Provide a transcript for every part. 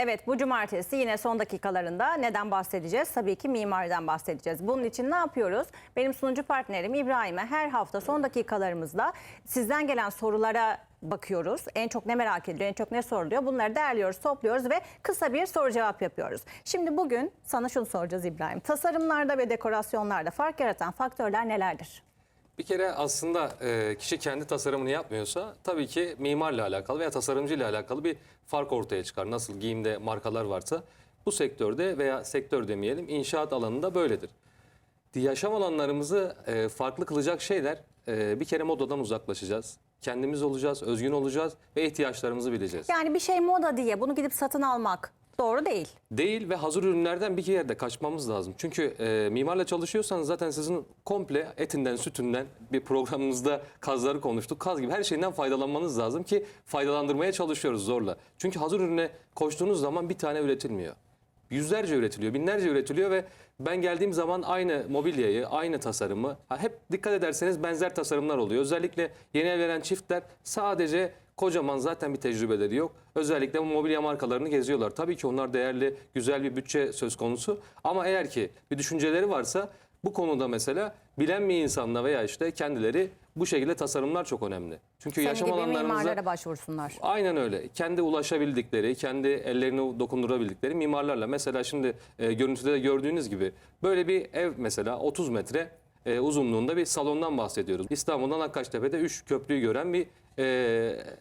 Evet bu cumartesi yine son dakikalarında neden bahsedeceğiz? Tabii ki mimariden bahsedeceğiz. Bunun için ne yapıyoruz? Benim sunucu partnerim İbrahim'e her hafta son dakikalarımızda sizden gelen sorulara bakıyoruz. En çok ne merak ediliyor, en çok ne soruluyor? Bunları değerliyoruz, topluyoruz ve kısa bir soru cevap yapıyoruz. Şimdi bugün sana şunu soracağız İbrahim. Tasarımlarda ve dekorasyonlarda fark yaratan faktörler nelerdir? Bir kere aslında e, kişi kendi tasarımını yapmıyorsa tabii ki mimarla alakalı veya tasarımcıyla alakalı bir fark ortaya çıkar. Nasıl giyimde markalar varsa bu sektörde veya sektör demeyelim inşaat alanında böyledir. Yaşam alanlarımızı e, farklı kılacak şeyler e, bir kere modadan uzaklaşacağız. Kendimiz olacağız, özgün olacağız ve ihtiyaçlarımızı bileceğiz. Yani bir şey moda diye bunu gidip satın almak doğru değil. Değil ve hazır ürünlerden bir yerde kaçmamız lazım. Çünkü e, mimarla çalışıyorsanız zaten sizin komple etinden, sütünden bir programımızda kazları konuştuk. Kaz gibi her şeyden faydalanmanız lazım ki faydalandırmaya çalışıyoruz zorla. Çünkü hazır ürüne koştuğunuz zaman bir tane üretilmiyor. Yüzlerce üretiliyor, binlerce üretiliyor ve ben geldiğim zaman aynı mobilyayı, aynı tasarımı hep dikkat ederseniz benzer tasarımlar oluyor. Özellikle yeni evlenen çiftler sadece kocaman zaten bir tecrübeleri yok. Özellikle bu mobilya markalarını geziyorlar. Tabii ki onlar değerli, güzel bir bütçe söz konusu. Ama eğer ki bir düşünceleri varsa bu konuda mesela bilen bir insanla veya işte kendileri bu şekilde tasarımlar çok önemli. Çünkü Senin yaşam gibi alanlarımıza mimarlara başvursunlar. Aynen öyle. Kendi ulaşabildikleri, kendi ellerini dokundurabildikleri mimarlarla. Mesela şimdi e, görüntüde de gördüğünüz gibi böyle bir ev mesela 30 metre e, uzunluğunda bir salondan bahsediyoruz. İstanbul'dan Akkaştepe'de 3 köprüyü gören bir e,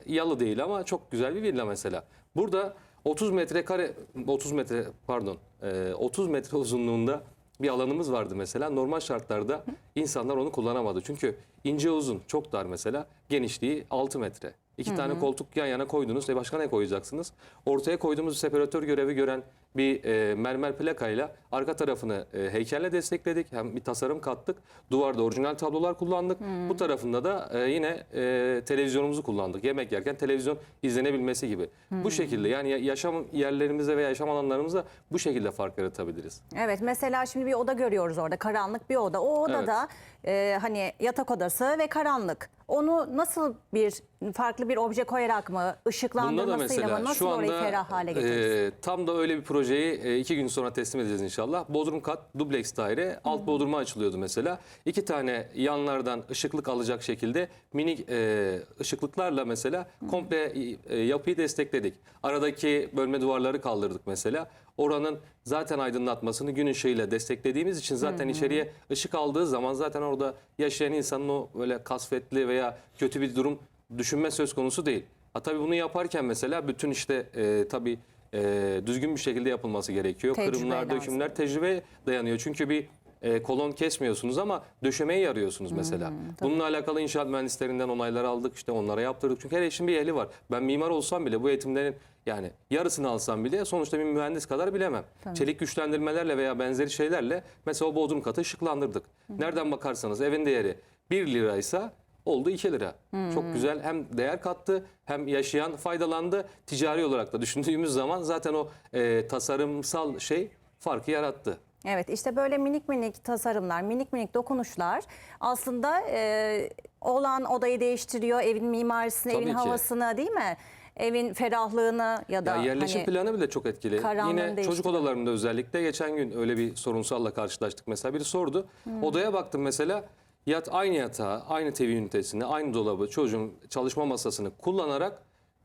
yalı değil ama çok güzel bir villa mesela. Burada 30 metrekare 30 metre pardon e, 30 metre uzunluğunda bir alanımız vardı mesela. Normal şartlarda insanlar onu kullanamadı. Çünkü ince uzun çok dar mesela. Genişliği 6 metre. İki tane koltuk yan yana koydunuz. E başka ne koyacaksınız? Ortaya koyduğumuz separatör görevi gören bir e, mermer plakayla arka tarafını e, heykelle destekledik. Hem bir tasarım kattık. Duvarda orijinal tablolar kullandık. Bu tarafında da e, yine e, televizyonumuzu kullandık. Yemek yerken televizyon izlenebilmesi gibi. Bu şekilde yani ya- yaşam yerlerimize veya yaşam alanlarımıza bu şekilde fark yaratabiliriz. Evet mesela şimdi bir oda görüyoruz orada karanlık bir oda. O odada e, hani yatak odası ve karanlık. Onu nasıl bir farklı bir obje koyarak mı ışıklandırmasıyla mesela mı nasıl şu orayı anda ferah hale getiririz? e, tam da öyle bir projeyi e, iki gün sonra teslim edeceğiz inşallah. Bodrum kat dubleks daire alt bodruma açılıyordu mesela. İki tane yanlardan ışıklık alacak şekilde minik e, ışıklıklarla mesela komple e, yapıyı destekledik. Aradaki bölme duvarları kaldırdık mesela. Oranın zaten aydınlatmasını gün ışığıyla desteklediğimiz için zaten içeriye ışık aldığı zaman zaten orada yaşayan insanın o böyle kasvetli veya kötü bir durum düşünme söz konusu değil. Ha tabii bunu yaparken mesela bütün işte e, tabii e, düzgün bir şekilde yapılması gerekiyor. Tecrübe Kırımlar, lazım. dökümler tecrübe dayanıyor. Çünkü bir e, kolon kesmiyorsunuz ama döşemeyi yarıyorsunuz mesela. Bununla alakalı inşaat mühendislerinden onaylar aldık. işte onlara yaptırdık. Çünkü her işin bir ehli var. Ben mimar olsam bile bu eğitimlerin yani yarısını alsam bile sonuçta bir mühendis kadar bilemem. Çelik güçlendirmelerle veya benzeri şeylerle mesela o bodrum katı ışıklandırdık. Nereden bakarsanız evin değeri 1 liraysa oldu 2 lira. Çok güzel hem değer kattı hem yaşayan faydalandı. Ticari olarak da düşündüğümüz zaman zaten o e, tasarımsal şey farkı yarattı. Evet işte böyle minik minik tasarımlar, minik minik dokunuşlar aslında e, olan odayı değiştiriyor, evin mimarisini, Tabii evin ki. havasını değil mi? Evin ferahlığını ya da Ya yerleşim hani planı bile çok etkili. Yine çocuk odalarında özellikle geçen gün öyle bir sorunsalla karşılaştık. Mesela biri sordu. Odaya baktım mesela yat aynı yatağı, aynı TV ünitesini, aynı dolabı, çocuğun çalışma masasını kullanarak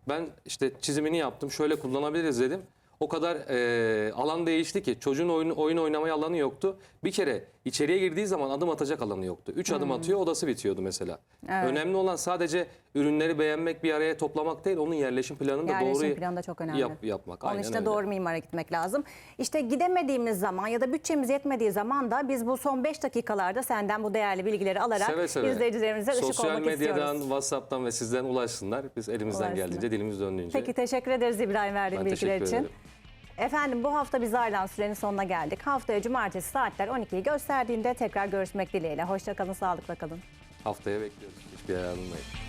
ben işte çizimini yaptım. Şöyle kullanabiliriz dedim. O kadar e, alan değişti ki çocuğun oyun, oyun oynamaya alanı yoktu. Bir kere içeriye girdiği zaman adım atacak alanı yoktu. Üç adım atıyor odası bitiyordu mesela. Evet. Önemli olan sadece ürünleri beğenmek bir araya toplamak değil onun yerleşim planını da Yerleşim doğru planı da çok önemli. yap- yapmak. Onun Aynen işte öyle. doğru mimara gitmek lazım. İşte gidemediğimiz zaman ya da bütçemiz yetmediği zaman da biz bu son 5 dakikalarda senden bu değerli bilgileri alarak Seve seve. izleyicilerimize ışık Sosyal olmak medyadan, istiyoruz. WhatsApp'tan ve sizden ulaşsınlar. Biz elimizden Ulaşsınlar. geldiğince, dilimiz döndüğünce. Peki teşekkür ederiz İbrahim verdiğin Ben bilgiler teşekkür için. ederim. Efendim bu hafta biz ayrılan sürenin sonuna geldik. Haftaya cumartesi saatler 12'yi gösterdiğinde tekrar görüşmek dileğiyle. Hoşçakalın, sağlıkla kalın. Haftaya bekliyoruz. Hiçbir yer ayrılmayın.